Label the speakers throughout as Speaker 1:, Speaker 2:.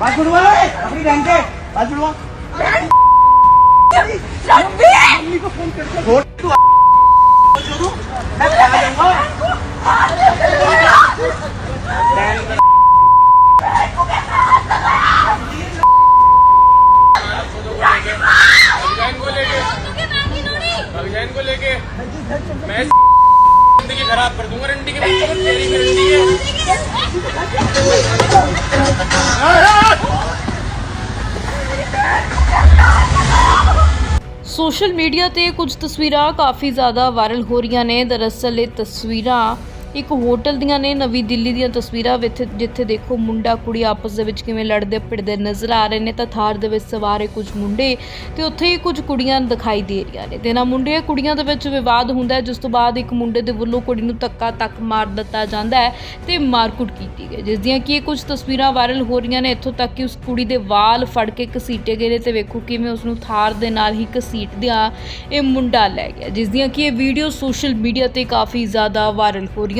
Speaker 1: বাস ছুড়বা अपनी रैंक है बात छुड़वा मम्मी को फोन करके छोड़ तू जो तू मैं खा जाऊंगा
Speaker 2: को लेके मैं जिंदगी खराब कर दूंगा रंडी के बच्चे को तेरी भी रंडी है
Speaker 3: ਸੋਸ਼ਲ ਮੀਡੀਆ ਤੇ ਕੁਝ ਤਸਵੀਰਾਂ ਕਾਫੀ ਜ਼ਿਆਦਾ ਵਾਇਰਲ ਹੋ ਰਹੀਆਂ ਨੇ ਦਰਅਸਲ ਇਹ ਤਸਵੀਰਾਂ ਇੱਕ ਹੋਟਲ ਦੀਆਂ ਨੇ ਨਵੀਂ ਦਿੱਲੀ ਦੀਆਂ ਤਸਵੀਰਾਂ ਵਿੱਚ ਜਿੱਥੇ ਦੇਖੋ ਮੁੰਡਾ ਕੁੜੀ ਆਪਸ ਦੇ ਵਿੱਚ ਕਿਵੇਂ ਲੜਦੇ ਭਿੜਦੇ ਨਜ਼ਰ ਆ ਰਹੇ ਨੇ, ਤਾਂ ਥਾਰ ਦੇ ਵਿੱਚ ਸਵਾਰੇ ਕੁਝ ਮੁੰਡੇ ਤੇ ਉੱਥੇ ਹੀ ਕੁਝ ਕੁੜੀਆਂ ਦਿਖਾਈ ਦੇ ਰਹੀਆਂ ਨੇ। ਤੇ ਨਾ ਮੁੰਡੇ ਕੁੜੀਆਂ ਦੇ ਵਿੱਚ ਵਿਵਾਦ ਹੁੰਦਾ ਹੈ, ਜਿਸ ਤੋਂ ਬਾਅਦ ਇੱਕ ਮੁੰਡੇ ਦੇ ਵੱਲੋਂ ਕੁੜੀ ਨੂੰ ਧੱਕਾ ਤੱਕ ਮਾਰ ਦਿੱਤਾ ਜਾਂਦਾ ਹੈ ਤੇ ਮਾਰਕੁੱਟ ਕੀਤੀ ਗਈ ਜਿਸ ਦੀਆਂ ਕਿ ਇਹ ਕੁਝ ਤਸਵੀਰਾਂ ਵਾਇਰਲ ਹੋ ਰਹੀਆਂ ਨੇ, ਇੱਥੋਂ ਤੱਕ ਕਿ ਉਸ ਕੁੜੀ ਦੇ ਵਾਲ ਫੜ ਕੇ ਘਸੀਟੇ ਗਏ ਨੇ ਤੇ ਵੇਖੋ ਕਿਵੇਂ ਉਸ ਨੂੰ ਥਾਰ ਦੇ ਨਾਲ ਹੀ ਘਸੀਟਦਿਆਂ ਇਹ ਮੁੰਡਾ ਲੈ ਗਿਆ। ਜਿਸ ਦੀਆਂ ਕਿ ਇਹ ਵੀਡੀਓ ਸੋਸ਼ਲ ਮੀਡੀਆ ਤੇ ਕਾਫੀ ਜ਼ਿਆਦਾ ਵਾਇਰਲ ਹੋ ਰਹੀਆਂ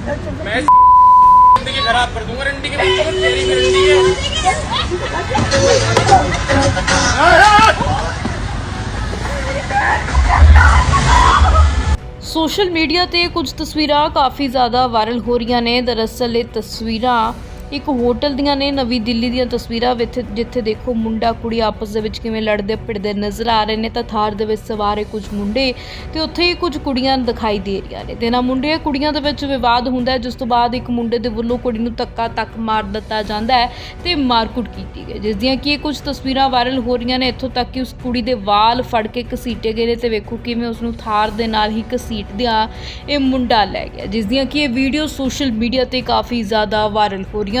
Speaker 1: मैं
Speaker 2: जिंदगी खराब कर दूंगा रंडी के बच्चे को तेरी भी रंडी है
Speaker 3: ਸੋਸ਼ਲ ਮੀਡੀਆ ਤੇ ਕੁਝ ਤਸਵੀਰਾਂ ਕਾਫੀ ਜ਼ਿਆਦਾ ਵਾਇਰਲ ਹੋ ਰਹੀਆਂ ਨੇ ਦਰਅਸਲ ਇਹ ਤਸਵੀਰਾਂ ਇੱਕ ਹੋਟਲ ਦੀਆਂ ਨੇ ਨਵੀਂ ਦਿੱਲੀ ਦੀਆਂ ਤਸਵੀਰਾਂ ਵਿੱਚ ਜਿੱਥੇ ਦੇਖੋ ਮੁੰਡਾ ਕੁੜੀ ਆਪਸ ਦੇ ਵਿੱਚ ਕਿਵੇਂ ਲੜਦੇ ਭਿੜਦੇ ਨਜ਼ਰ ਆ ਰਹੇ ਨੇ, ਤਾਂ ਥਾਰ ਦੇ ਵਿੱਚ ਸਵਾਰੇ ਕੁਝ ਮੁੰਡੇ ਤੇ ਉੱਥੇ ਹੀ ਕੁਝ ਕੁੜੀਆਂ ਦਿਖਾਈ ਦੇ ਰਹੀਆਂ ਨੇ। ਤੇ ਨਾ ਮੁੰਡੇ ਕੁੜੀਆਂ ਦੇ ਵਿੱਚ ਵਿਵਾਦ ਹੁੰਦਾ ਜਿਸ ਤੋਂ ਬਾਅਦ ਇੱਕ ਮੁੰਡੇ ਦੇ ਵੱਲੋਂ ਕੁੜੀ ਨੂੰ ਧੱਕਾ ਤੱਕ ਮਾਰ ਦਿੱਤਾ ਜਾਂਦਾ ਹੈ ਤੇ ਮਾਰਕੁੱਟ ਕੀਤੀ ਗਈ ਜਿਸ ਦੀਆਂ ਕਿ ਇਹ ਕੁਝ ਤਸਵੀਰਾਂ ਵਾਇਰਲ ਹੋ ਰਹੀਆਂ ਨੇ, ਇੱਥੋਂ ਤੱਕ ਕਿ ਉਸ ਕੁੜੀ ਦੇ ਵਾਲ ਫੜ ਕੇ ਘਸੀਟੇ ਗਏ ਨੇ ਤੇ ਵੇਖੋ ਕਿਵੇਂ ਉਸ ਨੂੰ ਥਾਰ ਦੇ ਨਾਲ ਹੀ ਘਸੀਟਦਿਆਂ ਇਹ ਮੁੰਡਾ ਲੈ ਗਿਆ। ਜਿਸ ਦੀਆਂ ਕਿ ਇਹ ਵੀਡੀਓ ਸੋਸ਼ਲ ਮੀਡੀਆ ਤੇ ਕਾਫੀ ਜ਼ਿਆਦਾ ਵਾਇਰਲ ਹੋ ਰਹੀਆਂ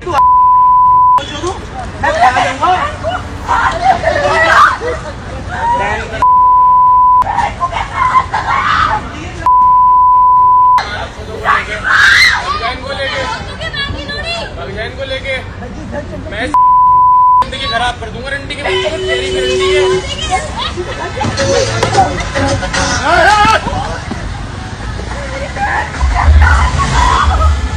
Speaker 2: लेके मैं जिंदगी खराब कर दूंगा रंडी के बच्चे को तेरी भी रंडी है